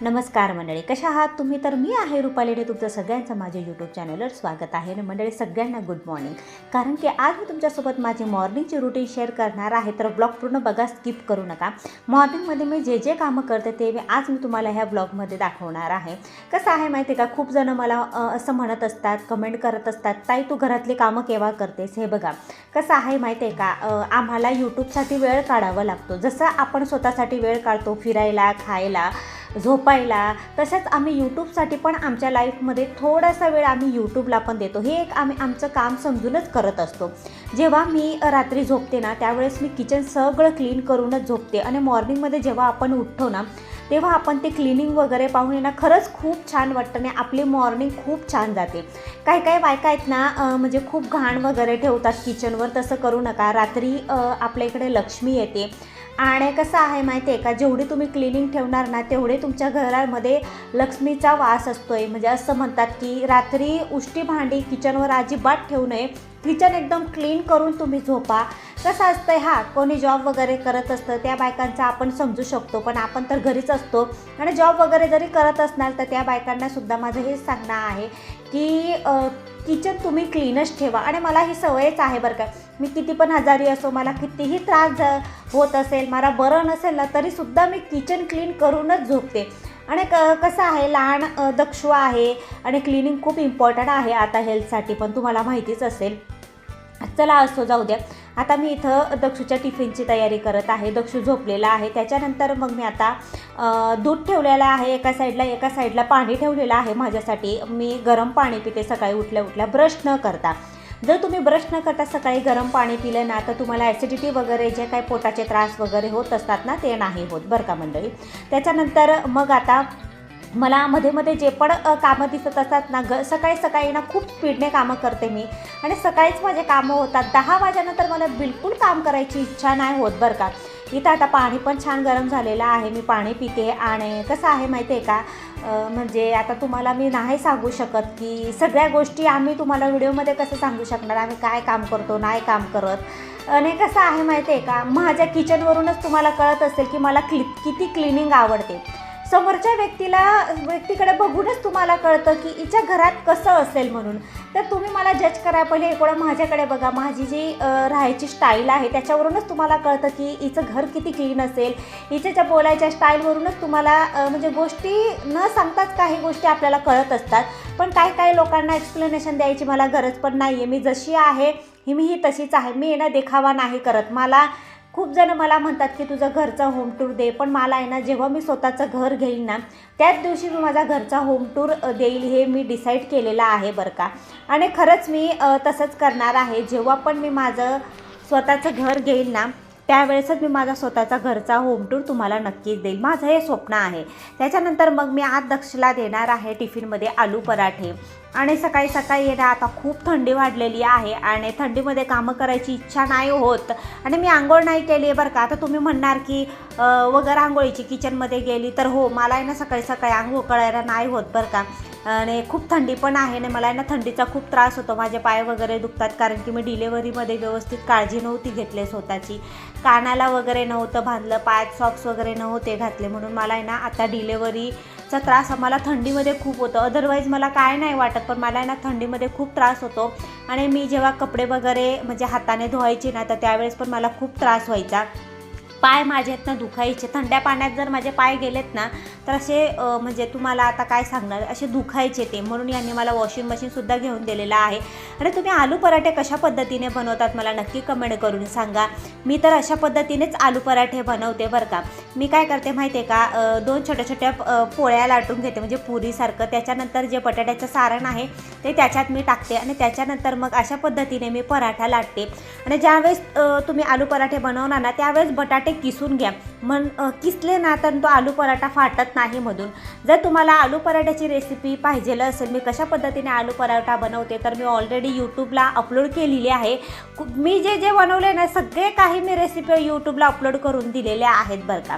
नमस्कार मंडळी कशा आहात तुम्ही? तर मी आहे रुपालीने तुमचं सगळ्यांचं माझ्या यूट्यूब चॅनलवर स्वागत आहे. आणि मंडळी सगळ्यांना गुड मॉर्निंग कारण की आज मी तुमच्यासोबत माझी मॉर्निंगची रुटीन शेअर करणार आहे. तर ब्लॉग पूर्ण बघा स्किप करू नका. मॉर्निंगमध्ये मी जे जे कामं करते ते मी आज मी तुम्हाला ह्या ब्लॉगमध्ये दाखवणार आहे. कसं आहे माहिती आहे का? खूप जणं मला असं म्हणत असतात कमेंट करत असतात ताई तू घरातली कामं केव्हा करतेस? हे बघा. कसं आहे माहिती आहे का? आम्हाला यूट्यूबसाठी वेळ काढावा लागतो. जसं आपण स्वतःसाठी वेळ काढतो फिरायला खायला झोपायला. तसंच आम्ही यूट्यूबसाठी पण आमच्या लाईफमध्ये थोडासा वेळ आम्ही यूट्यूबला पण देतो. हे एक आम्ही आमचं काम समजूनच करत असतो. जेव्हा मी रात्री झोपते ना त्यावेळेस मी किचन सगळं क्लीन करूनच झोपते. आणि मॉर्निंगमध्ये जेव्हा आपण उठतो ना तेव्हा आपण ते क्लिनिंग वगैरे पाहून येणं खरंच खूप छान वाटतं आणि आपली मॉर्निंग खूप छान जाते. काही काही बायका आहेत ना म्हणजे खूप घाण वगैरे ठेवतात किचनवर तसं करू नका. रात्री आपल्या इकडे लक्ष्मी येते. आणि कसं आहे माहिती आहे का? जेवढी तुम्ही क्लिनिंग ठेवणार ना तेवढे तुमच्या घरामध्ये लक्ष्मीचा वास असतो आहे म्हणजे असं म्हणतात की रात्री उष्टी भांडी किचनवर अजिबात ठेवू नये. किचन एकदम क्लीन करून तुम्ही झोपा. कसं असतंय हा कोणी जॉब वगैरे करत असतं त्या बायकांचा आपण समजू शकतो. पण आपण तर घरीच असतो. आणि जॉब वगैरे जरी करत असणार तर त्या बायकांनासुद्धा माझं हेच सांगणं आहे की किचन तुम्ही क्लीनच ठेवा. आणि मला ही सवयच आहे बरं का. मी किती पण आजारी असो मला कितीही त्रास होत असेल मला बरं नसेल ना तरीसुद्धा मी किचन क्लीन करूनच झोपते. आणि क कसं आहे लहान अ, दक्षू आहे आणि क्लिनिंग खूप इम्पॉर्टंट आहे आता हेल्थसाठी पण तुम्हाला माहितीच असेल. चला असो जाऊ द्या. आता मी इथं दक्षूच्या टिफिनची तयारी करत आहे. दक्षू झोपलेला आहे. त्याच्यानंतर मग मी आता दूध ठेवलेलं आहे. एका साईडला एका साईडला पाणी ठेवलेलं आहे माझ्यासाठी. मी गरम पाणी पिते सकाळी उठल्या उठल्या ब्रश न करता. जर तुम्ही ब्रश न करता सकाळी गरम पाणी पिलं ना तर तुम्हाला ॲसिडिटी वगैरे जे काही पोटाचे त्रास वगैरे होत असतात ना ते नाही होत बरं का मंडळी? त्याच्यानंतर मग आता मला मध्ये मध्ये जे पण कामं दिसत असतात ना ग सकाळी सकाळी ना खूप स्पीडने कामं करते मी. आणि सकाळीच माझे कामं होतात. दहा वाजेनंतर मला बिलकुल काम करायची इच्छा नाही होत बरं का? इथं आता पाणी पण छान गरम झालेलं आहे. मी पाणी पिते आणि कसं आहे माहिती आहे का म्हणजे आता तुम्हाला मी नाही सांगू शकत की सगळ्या गोष्टी आम्ही तुम्हाला व्हिडिओमध्ये कसं सांगू शकणार? आम्ही काय काम करतो नाही काम करत? आणि कसं आहे माहिती आहे का? माझ्या किचनवरूनच तुम्हाला कळत असेल की मला क्लि किती क्लिनिंग आवडते. समोरच्या व्यक्तीला व्यक्तीकडे बघूनच तुम्हाला कळतं की हिच्या घरात कसं असेल म्हणून. तर तुम्ही मला जज करा पहिले एकवडं माझ्याकडे बघा. माझी जी राहायची स्टाईल आहे त्याच्यावरूनच तुम्हाला कळतं की हिचं घर किती क्लीन असेल. हिच्या ज्या बोलायच्या स्टाईलवरूनच तुम्हाला म्हणजे गोष्टी न सांगताच काही गोष्टी आपल्याला कळत असतात. पण काही काही लोकांना एक्सप्लेनेशन द्यायची मला गरज पण नाही आहे मी जशी आहे ही मी ही तशीच आहे. मी ना देखावा नाही करत. मला खूप जण मला म्हणतात की तुझं घरचा होम टूर दे पण मला आहे ना जेव्हा मी स्वतःचं घर घेईन ना त्याच दिवशी मी माझा घरचा होम टूर देईल हे मी डिसाईड केलेलं आहे बरं का. आणि खरंच मी तसंच करणार आहे. जेव्हा पण मी माझं स्वतःचं घर घेईल ना त्यावेळेसच मी माझा स्वतःचा घरचा होम टूर तुम्हाला नक्कीच देईल. माझं हे स्वप्न आहे. त्याच्यानंतर मग मी आज दक्षला देणार आहे टिफिनमध्ये आलू पराठे. आणि सकाळी सकाळी येणं आता खूप थंडी वाढलेली आहे आणि थंडीमध्ये कामं करायची इच्छा नाही होत. आणि मी आंघोळ नाही केली आहे बरं का. आता तुम्ही म्हणणार की वगैरे आंघोळीची किचनमध्ये गेली तर हो मला आहे ना सकाळी सकाळी आंघोळ करायला नाही होत बरं का. आणि खूप थंडी पण आहे आणि मला आहे ना थंडीचा खूप त्रास होतो. माझे पाय वगैरे दुखतात कारण की मी डिलेवरीमध्ये व्यवस्थित काळजी नव्हती घेतली स्वतःची. कानाला वगैरे नव्हतं बांधलं पायात सॉक्स वगैरे नव्हते घातले म्हणून मला आहे ना आता डिलेवरी चा त्रास मला थंडीमध्ये खूप होतो. अदरवाईज मला काय नाही वाटत पण मला ना थंडीमध्ये खूप त्रास होतो. आणि मी जेव्हा कपडे वगैरे म्हणजे हाताने धुवायचे ना तर त्यावेळेस पण मला खूप त्रास व्हायचा. पाय माझे आहेत ना दुखायचे. थंड्या पाण्यात जर माझे पाय गेलेत ना तर असे म्हणजे तुम्हाला आता काय सांगणार? असे दुखायचे ते. म्हणून यांनी मला वॉशिंग मशीनसुद्धा घेऊन दिलेलं आहे. आणि तुम्ही आलू पराठे कशा पद्धतीने बनवतात मला नक्की कमेंट करून सांगा. मी तर अशा पद्धतीनेच आलू पराठे बनवते बरं का. मी काय करते माहिती आहे का दोन छोट्या छोट्या पोळ्या लाटून घेते. म्हणजे पुरीसारखं. त्याच्यानंतर जे बटाट्याचं सारण आहे ते त्याच्यात मी टाकते. आणि त्याच्यानंतर मग अशा पद्धतीने मी पराठा लाटते. आणि ज्यावेळेस तुम्ही आलू पराठे बनवणार ना त्यावेळेस बटाटे किसून घ्या. मन किसले ना तर तो आलू पराठा फाटत नाही मधून जर तुम्हाला आलू पराठ्याची रेसिपी पाहिजेलं असेल मी कशा पद्धतीने आलू पराठा बनवते तर मी ऑलरेडी यूट्यूबला अपलोड केलेली आहे. मी जे जे बनवले ना सगळे काही मी रेसिपी यूट्यूबला अपलोड करून दिलेल्या आहेत बरं का.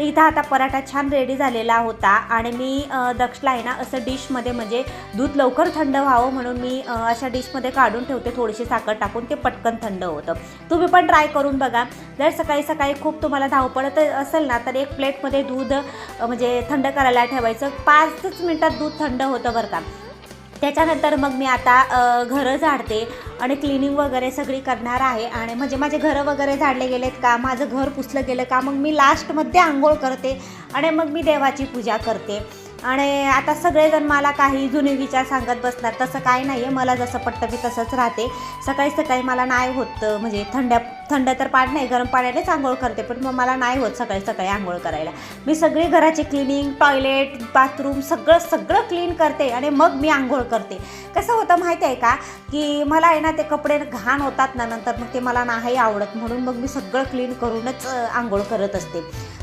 तर इथं आता पराठा छान रेडी झालेला होता आणि मी दक्षला आहे ना असं डिशमध्ये म्हणजे दूध लवकर थंड व्हावं म्हणून मी अशा डिशमध्ये काढून ठेवते थोडीशी साखर टाकून ते पटकन थंड होतं. तुम्ही पण ट्राय करून बघा. जर सकाळी सकाळी खूप तुम्हाला धावपळत असेल ना तर एक प्लेटमध्ये दूध म्हणजे थंड करायला ठेवायचं. पाचच मिनटात दूध थंड होतं बरं का. त्याच्यानंतर मग मी आता घरं झाडते आणि क्लिनिंग वगैरे सगळी करणार आहे. आणि म्हणजे माझे घरं वगैरे झाडले गेलेत का माझं घर पुसलं गेलं का मग मी लास्टमध्ये आंघोळ करते आणि मग मी देवाची पूजा करते. आणि आता सगळेजण मला काही जुने विचार सांगत बसणार तसं काही नाही आहे मला जसं पटतं मी तसंच राहते. सकाळी सकाळी मला नाही होत म्हणजे थंड्या थंड तर पाणी नाही गरम पाण्यानेच आंघोळ करते पण मग मला नाही होत सकाळी सकाळी आंघोळ करायला. मी सगळी घराची क्लिनिंग टॉयलेट बाथरूम सगळं सगळं क्लीन करते आणि मग मी आंघोळ करते. कसं होतं माहिती आहे का? की मला आहे ना ते कपडे घाण होतात ना नंतर मग ते मला नाही आवडत म्हणून मग मी सगळं क्लीन करूनच आंघोळ करत असते.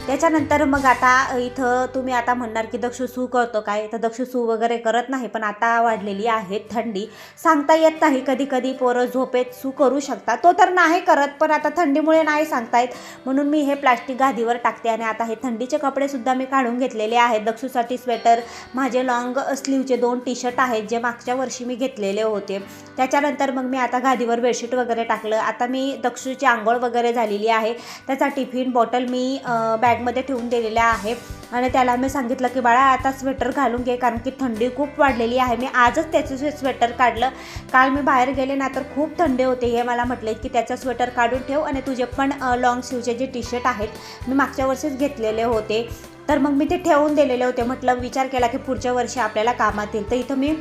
त्याच्यानंतर मग आता इथं तुम्ही आता म्हणणार की दक्षसू सू करतो काय? तर दक्षसू सू वगैरे करत नाही पण आता वाढलेली आहे थंडी. सांगता येत नाही कधी कधी पोरं झोपेत सू करू शकता तो तर नाही करत पण आता थंडीमुळे नाही सांगता येत म्हणून मी हे प्लास्टिक गादीवर टाकते आणि आता हे थंडीचे कपडेसुद्धा मी काढून घेतलेले आहेत. दक्षूसाठी स्वेटर माझे लॉंग स्लीवचे दोन टी शर्ट आहेत जे मागच्या वर्षी मी घेतलेले होते. त्याच्यानंतर मग मी आता गादीवर बेडशीट वगैरे टाकलं. आता मी दक्षूची आंघोळ वगैरे झालेली आहे. त्याचा टिफिन बॉटल मी बॅगमध्ये ठेवून दिलेल्या आहे. आणि त्याला मी सांगितलं की बाळा आता स्वेटर घालून घे कारण की थंडी खूप वाढलेली आहे. मी आजच त्याचं स्वेटर काढलं. काल मी बाहेर गेले ना तर खूप थंडी होते. हे मला म्हटले की त्याचं स्वेटर काढून ठेव आणि तुझे पण लॉंग स्लीवचे जे टी शर्ट आहेत मी मागच्या वर्षीच घेतलेले होते. तर मग मी ते ठेवून दिलेले होते. म्हटलं विचार केला की पुढच्या वर्षी आपल्याला कामात येईल. तर इथं मी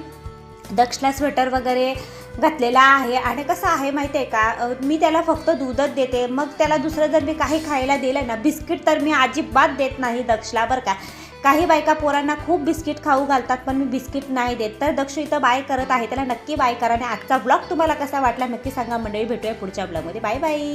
दक्षला स्वेटर वगैरे घातलेला आहे. आणि कसं आहे माहिती आहे का मी त्याला फक्त दूधच देते. मग त्याला दुसरं जर मी काही खायला दिलं ना बिस्किट तर मी अजिबात देत नाही दक्षला बरं का? काही बायका पोरांना खूप बिस्किट खाऊ घालतात पण मी बिस्किट नाही देत. तर दक्ष इथं बाय करत आहे. त्याला नक्की बाय करा. आणि आजचा ब्लॉग तुम्हाला कसा वाटला नक्की सांगा. मंडळी भेटूया पुढच्या ब्लॉगमध्ये. Bye bye.